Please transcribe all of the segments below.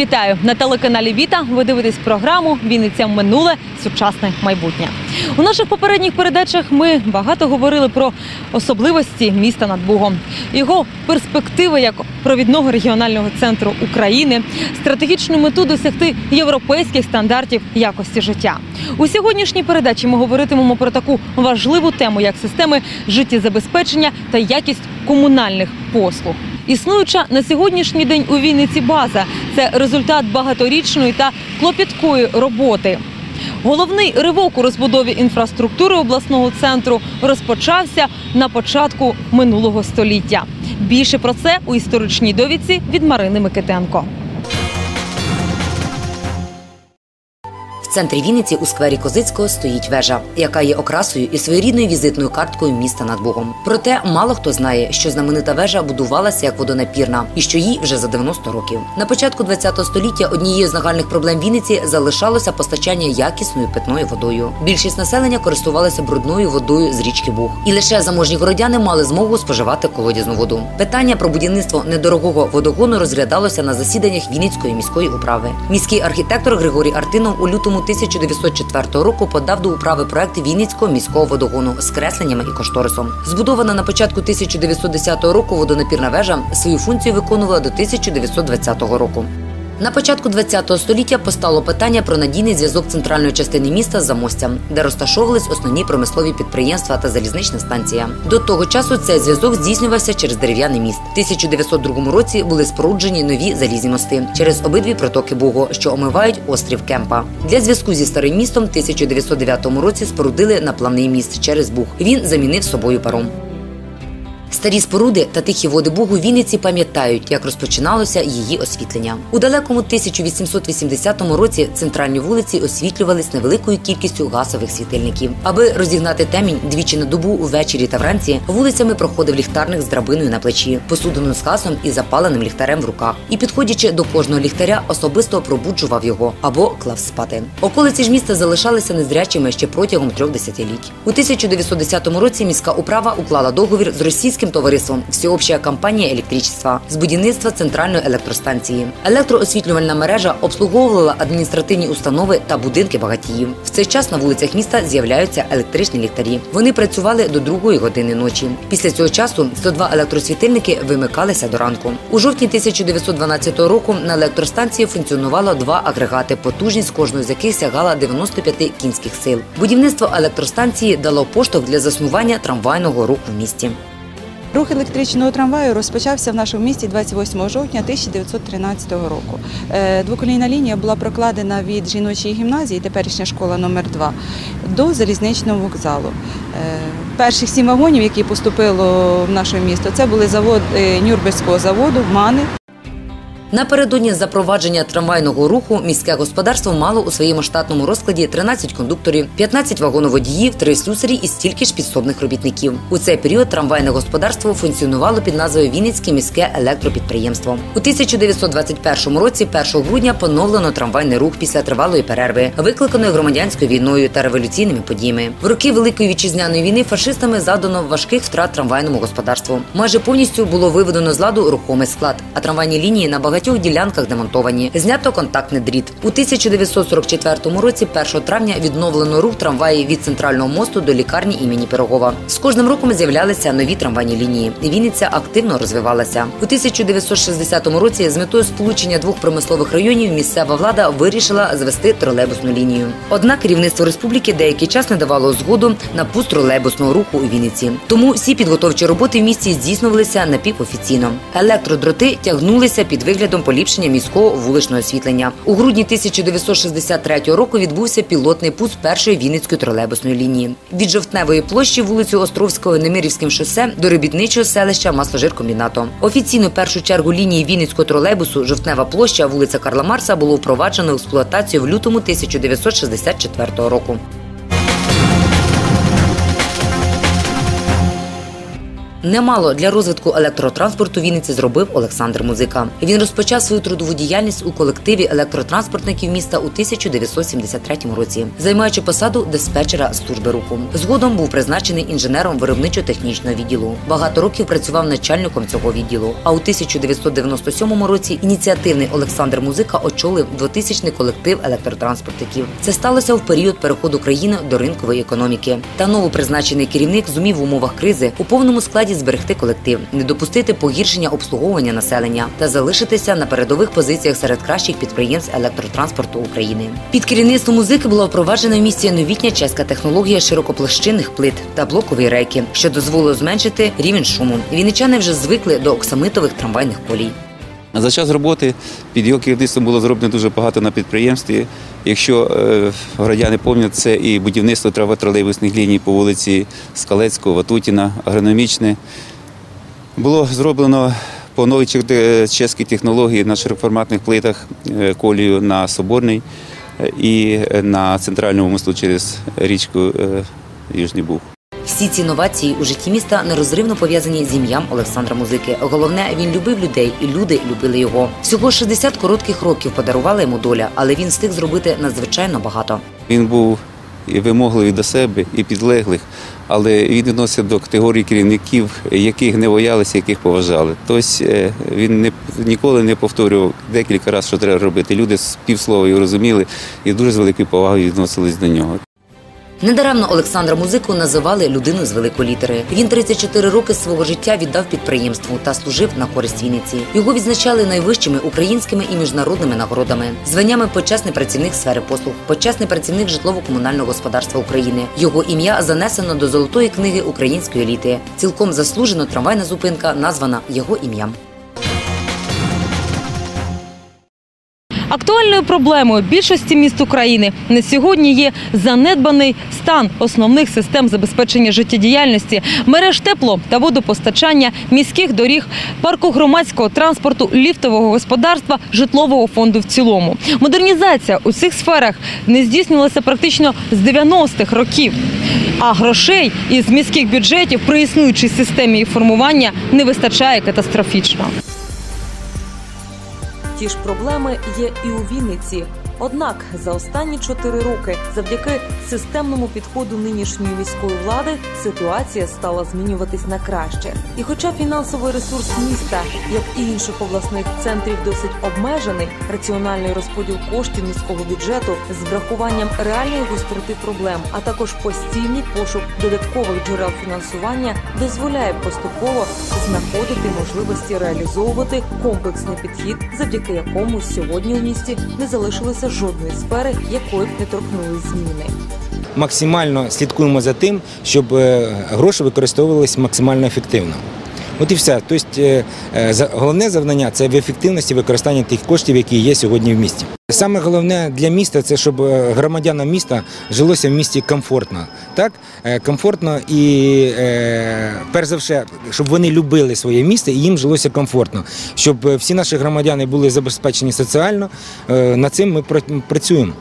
Вітаю на телеканалі Віта. Ви дивитесь програму Вінниця минуле сучасне майбутнє. У наших попередніх передачах ми багато говорили про особливості міста над Бугом, його перспективи як провідного регіонального центру України, стратегічну мету досягти європейських стандартів якості життя. У сьогоднішній передачі ми говоритимемо про таку важливу тему, як системи життєзабезпечення та якість комунальних послуг. Існуюча на сьогоднішній день у Вінниці база це результат багаторічної та клопіткої роботи. Головний ривок у розбудові інфраструктури обласного центру розпочався на початку минулого століття. Більше про це у історичній довідці від Марини Микитенко. Центрі Вінниці у сквері Козицького стоїть вежа, яка є окрасою і своєрідною візитною карткою міста над Богом. Проте мало хто знає, що знаменита вежа будувалася як водонапірна і що їй вже за 90 років. На початку ХХ століття однією з нагальних проблем Вінниці залишалося постачання якісною питною водою. Більшість населення користувалася брудною водою з річки Буг, і лише заможні городяни мали змогу споживати колодязну воду. Питання про будівництво недорогого водогону розглядалося на засіданнях Вінницької міської управи. Міський архітектор Григорій Артинов у лютому 1904 року подав до управи проект Вінницького міського водогону з кресленнями і кошторисом. Збудована на початку 1910 року водонапірна вежа свою функцію виконувала до 1920 року. На початку ХХ століття постало питання про надійний зв'язок центральної частини міста з замостям, де розташовувались основні промислові підприємства та залізнична станція. До того часу цей зв'язок здійснювався через дерев'яний міст. У 1902 році були споруджені нові залізні мости через обидві протоки Буго, що омивають острів Кемпа. Для зв'язку зі старим містом в 1909 році спорудили наплавний міст через Буг. Він замінив собою паром. Старі споруди та тихі води Бугу Вінниці пам'ятають, як розпочиналося її освітлення. У далекому 1880 році центральні вулиці освітлювались невеликою кількістю газових світильників. Аби розігнати темінь двічі на добу увечері та вранці, вулицями проходив ліхтарник з драбиною на плечі, посудиною з газом і запаленим ліхтарем в руках. І, підходячи до кожного ліхтаря, особисто пробуджував його або клав спати. Околиці ж міста залишалися незрячими ще протягом трьох десятиліть. У 1910 році міська управа уклала договір з російським товариством Всеобща компанія електричества з будівництва центральної електростанції. Електроосвітлювальна мережа обслуговувала адміністративні установи та будинки багатіїв. В цей час на вулицях міста з'являються електричні ліхтарі. Вони працювали до другої години ночі. Після цього часу 102 електросвітильники вимикалися до ранку. У жовтні 1912 року на електростанції функціонувало два агрегати, потужність кожної з яких сягала 95 кінських сил. Будівництво електростанції дало поштовх для заснування трамвайного руху в місті. Рух електричного трамваю розпочався в нашому місті 28 жовтня 1913 року. Е, Двоколійна лінія була прокладена від жіночої гімназії, теперішня школа номер 2 до залізничного вокзалу. Е, Перших сім вагонів, які поступило в наше місто, це були завод Нюрбецького Нюрнберзького заводу, МАНи. Напередодні запровадження трамвайного руху міське господарство мало у своєму штатному розкладі 13 кондукторів, 15 вагоноводіїв, 3 слюсарі і стільки ж підсобних робітників. У цей період трамвайне господарство функціонувало під назвою Вінницьке міське електропідприємство. У 1921 році, 1 грудня, поновлено трамвайний рух після тривалої перерви, викликаної громадянською війною та революційними подіями. В роки Великої вітчизняної війни фашистами задано важких втрат трамвайному господарству. Майже повністю було виведено з ладу рухомий склад, а трамвайні лінії на багатьох ділянках демонтовані. Знято контактний дріт. У 1944 році, 1 травня, відновлено рух трамваїв від центрального мосту до лікарні імені Пирогова. З кожним роком з'являлися нові трамвайні лінії. Вінниця активно розвивалася. У 1960 році з метою сполучення двох промислових районів місцева влада вирішила звести тролейбусну лінію. Однак керівництво республіки деякий час не давало згоду на пуст тролейбусного руху у Вінниці. Тому всі підготовчі роботи в місті здійснювалися напівофіційно. Електродроти тягнулися під виглядом поліпшення міського вуличного освітлення. У грудні 1963 року відбувся пілотний пуск першої Вінницької тролейбусної лінії. Від жовтневої площі вулицю Островського Немирівським шосе до робітничого селища Масложиркомбінато. Офіційно першу чергу лінії Вінницького тролейбусу Жовтнева площа, вулиця Карла Марса було впроваджено в експлуатацію в лютому 1964 року. Немало для розвитку електротранспорту Вінниці зробив Олександр Музика. Він розпочав свою трудову діяльність у колективі електротранспортників міста у 1973 році, займаючи посаду диспетчера служби руху. Згодом був призначений інженером виробничо-технічного відділу. Багато років працював начальником цього відділу. А у 1997 році ініціативний Олександр Музика очолив 2000-й колектив електротранспортників. Це сталося в період переходу країни до ринкової економіки. Та новопризначений керівник зумів в умовах кризи у повному складі зберегти колектив, не допустити погіршення обслуговування населення та залишитися на передових позиціях серед кращих підприємств електротранспорту України. Під керівництвом музики була впроваджена в місті новітня чеська технологія широкоплощинних плит та блокові рейки, що дозволило зменшити рівень шуму. Вінничани вже звикли до оксамитових трамвайних колій. За час роботи під його керівництвом було зроблено дуже багато на підприємстві. Якщо е, громадяни пам'ятають, це і будівництво траво-тролейбусних ліній по вулиці Скалецького, Ватутіна, агрономічне. Було зроблено по новій чеській технології на широкоформатних плитах е, колію на Соборний е, і на центральному мосту через річку е, Южний Буг. Всі ці новації у житті міста нерозривно пов'язані з ім'ям Олександра Музики. Головне, він любив людей, і люди любили його. Всього 60 коротких років подарувала йому доля, але він встиг зробити надзвичайно багато. Він був і вимогливий до себе, і підлеглих, але він відносив до категорії керівників, яких не боялися, яких поважали. Тобто е, він не, ніколи не повторював декілька разів, що треба робити. Люди з півслова його розуміли і дуже з великою повагою відносились до нього. Недаремно Олександра Музику називали людиною з великої літери. Він 34 роки свого життя віддав підприємству та служив на користь Вінниці. Його відзначали найвищими українськими і міжнародними нагородами, званнями почесний працівник сфери послуг, почесний працівник житлово-комунального господарства України. Його ім'я занесено до золотої книги української еліти. Цілком заслужено трамвайна зупинка названа його ім'ям. Актуальною проблемою більшості міст України на сьогодні є занедбаний стан основних систем забезпечення життєдіяльності, мереж тепло та водопостачання, міських доріг, парку громадського транспорту, ліфтового господарства, житлового фонду в цілому. Модернізація у цих сферах не здійснювалася практично з 90-х років. А грошей із міських бюджетів при існуючій системі їх формування не вистачає катастрофічно. Ті ж проблеми є і у Вінниці. Однак за останні чотири роки, завдяки системному підходу нинішньої міської влади, ситуація стала змінюватись на краще. І хоча фінансовий ресурс міста, як і інших обласних центрів, досить обмежений, раціональний розподіл коштів міського бюджету з врахуванням реальної гостроти проблем, а також постійний пошук додаткових джерел фінансування дозволяє поступово знаходити можливості реалізовувати комплексний підхід, завдяки якому сьогодні у місті не залишилося жодної сфери, якої б не торкнулись зміни. максимально слідкуємо за тим, щоб е, гроші використовувалися максимально ефективно. От і все. Тобто, е, е, головне завдання це в ефективності використання тих коштів, які є сьогодні в місті. Саме головне для міста це щоб е, громадянам міста жилося в місті комфортно. Так? Комфортно і перш за все, щоб вони любили своє місто і їм жилося комфортно. Щоб всі наші громадяни були забезпечені соціально. Над цим ми пра- працюємо.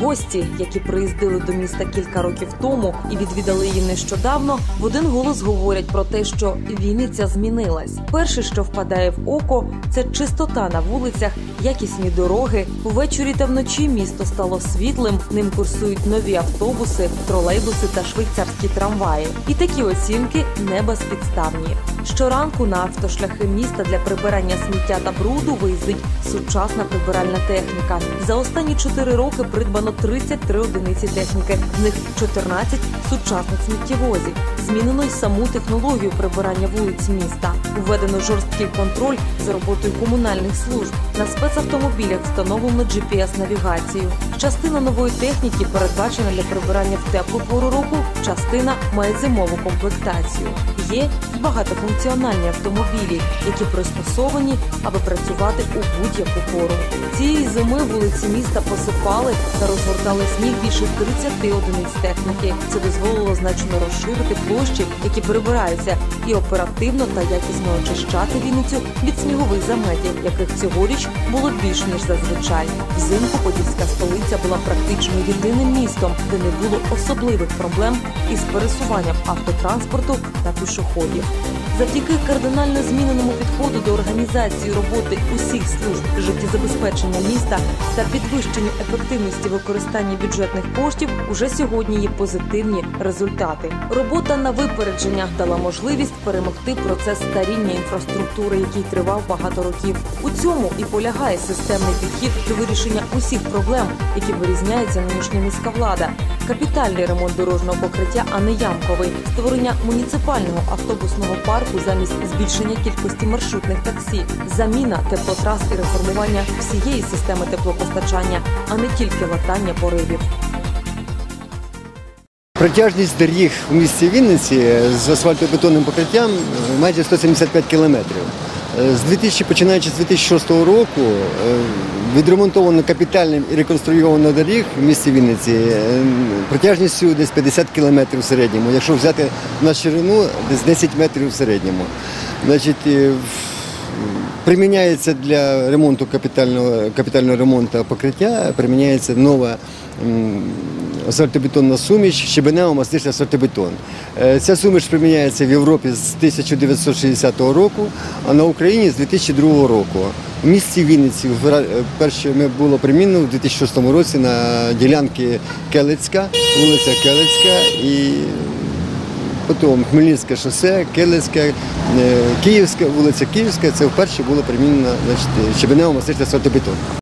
Гості, які приїздили до міста кілька років тому і відвідали її нещодавно, в один голос говорять про те, що Вінниця змінилась. Перше, що впадає в око, це чистота на вулицях, якісні дороги. Увечері та вночі місто стало світлим. Ним курсують нові автобуси, тролейбуси та швейцарські трамваї. І такі оцінки не безпідставні. Щоранку на автошляхи міста для прибирання сміття та бруду виїздить сучасна прибиральна техніка. За останні 4 роки придбано 33 одиниці техніки, з них 14 сучасних сміттєвозів. Змінено й саму технологію прибирання вулиць міста. Введено жорсткий контроль за роботою комунальних служб. На спецавтомобілях встановлено GPS-навігацію. Частина нової техніки передбачена для прибирання в теплу пору року. Частина має зимову комплектацію. Є багатофункціональні автомобілі, які пристосовані, аби працювати у будь-яку пору. Цієї зими вулиці міста посипали та розгортали сніг більше 30 одиниць техніки. Це дозволило значно розширити площі, які прибираються, і оперативно та якісно очищати Вінницю від снігових заметів, яких цьогоріч було більш ніж зазвичай. Взимку подільська столиця була практично єдиним містом, де не було особливих проблем із пересуванням автотранспорту та пішоходів. Завдяки кардинально зміненому підходу до організації роботи усіх служб життєзабезпечення міста та підвищенню ефективності використання бюджетних коштів уже сьогодні є позитивні результати. Робота на випередження дала можливість перемогти процес старіння інфраструктури, який тривав багато років. У цьому і полягає системний підхід до вирішення усіх проблем, які вирізняється нинішня міська влада. Капітальний ремонт дорожнього покриття, а не ямковий, створення муніципального автобусного парку замість збільшення кількості маршрутних таксі, заміна теплотрас і реформування всієї системи теплопостачання, а не тільки латання поривів. Протяжність доріг у місті Вінниці з асфальтобетонним покриттям е, майже 175 кілометрів. Е, З 2000, починаючи з 2006 року е, відремонтовано капітальним і реконструйовано доріг в місті Вінниці е, протяжністю десь 50 кілометрів в середньому. Якщо взяти на ширину, десь 10 метрів в середньому. Значить, е, Приміняється для ремонту капітального, капітального ремонту покриття, приміняється нова асфальтобетонна суміш, щебенево-мастичний асфальтобетон. Е, Ця суміш приміняється в Європі з 1960 року, а на Україні з 2002 року. В місті Вінниці е, перше ми було примінено в 2006 році на ділянки Келицька, вулиця Келицька і Потім Хмельницьке шосе, Келецьке, е, Київська, вулиця Київська, це вперше було примінено значить, щебенево мастичний асфальтобетон.